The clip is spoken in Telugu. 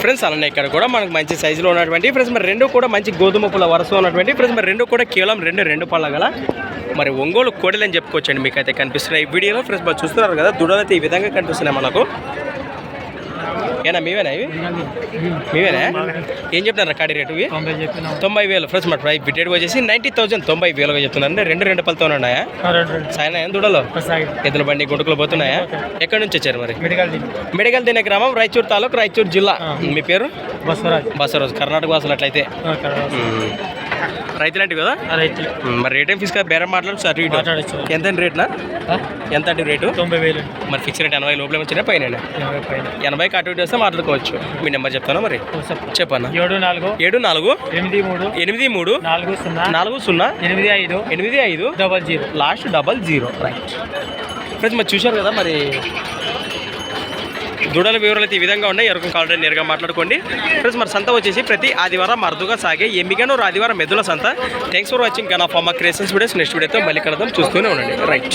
ఫ్రెండ్స్ అలానే ఇక్కడ కూడా మనకు మంచి సైజులో ఉన్నటువంటి ఫ్రెండ్స్ మరి రెండు కూడా మంచి గోధుమ పూల వరుస ఉన్నటువంటి ఫ్రెండ్స్ మరి రెండు కూడా కేవలం రెండు రెండు పళ్ళ గల మరి ఒంగోలు కోడలు అని చెప్పుకోవచ్చండి. మీకు అయితే కనిపిస్తున్నాయి ఈ వీడియోలో. ఫ్రెండ్స్ మరి చూస్తున్నారు కదా దుడలు అయితే ఈ విధంగా కనిపిస్తున్నాయి మనకు. ఏనా మీవేనా ఇవి? మీవేనా? ఏం చెప్తున్నారు కాడి రేటు ఇవి? తొంభై వేలు. ఫ్రెండ్స్ మరి ప్రైస్ బిటెడ్ వచ్చేసి నైంటీ థౌసండ్ తొంభై వేలుగా చెప్తున్నారు అంటే రెండు రెండు పళ్ళతో ఉన్నాయా? సాయన దుడలో? ఎద్దుల బండి గుంటకులు పోతున్నాయా? ఎక్కడి నుంచి వచ్చారు మరి? మెడికల్ తినే గ్రామం రాయచూరు తాలూకు రాయచూరు జిల్లా. మీ పేరు? బస్వరాజ్. బసరోజు కర్ణాటక వాసులు. అట్లయితే రైతులంటే కదా? రైతులు. మరి రేట్ ఏం కదా? బేరం మాట్లాడు సార్ ఇటు మాట్లాడచ్చు. ఎంత రేట్నా? ఎంత అండి రేటు? తొంభై వేలు. మరి ఫిక్స్ రేట్ ఎనభై లోపల వచ్చినా పైన. ఎనభైకి అటు ఇటు వస్తే మాట్లాడుకోవచ్చు. మీ నెంబర్ చెప్తాను మరి? చెప్పన్నా. ఏడు నాలుగు. ఏడు నాలుగు. ఎనిమిది మూడు. ఎనిమిది మూడు. నాలుగు సున్నా. నాలుగు సున్నా. ఎనిమిది ఐదు. ఎనిమిది ఐదు. Double zero. Last double zero right friends మరి చూశారు కదా మరి దూడల వివరాలు అయితే ఈ విధంగా ఉన్నాయి. ఎరకం కావాలంటే నేరుగా మాట్లాడుకోండి. ఫ్రెండ్స్ మరి సంత వచ్చేసి ప్రతి ఆదివారం అరుదుగా సాగే ఎమ్మిగాను ఆదివారం మెదుల సంత. Thanks for watching gun of అమ్మ క్రియేషన్స్ వీడియోస్ నెక్స్ట్ వీడియోతో మళ్ళీ కలదాం చూస్తూనే ఉండండి. రైట్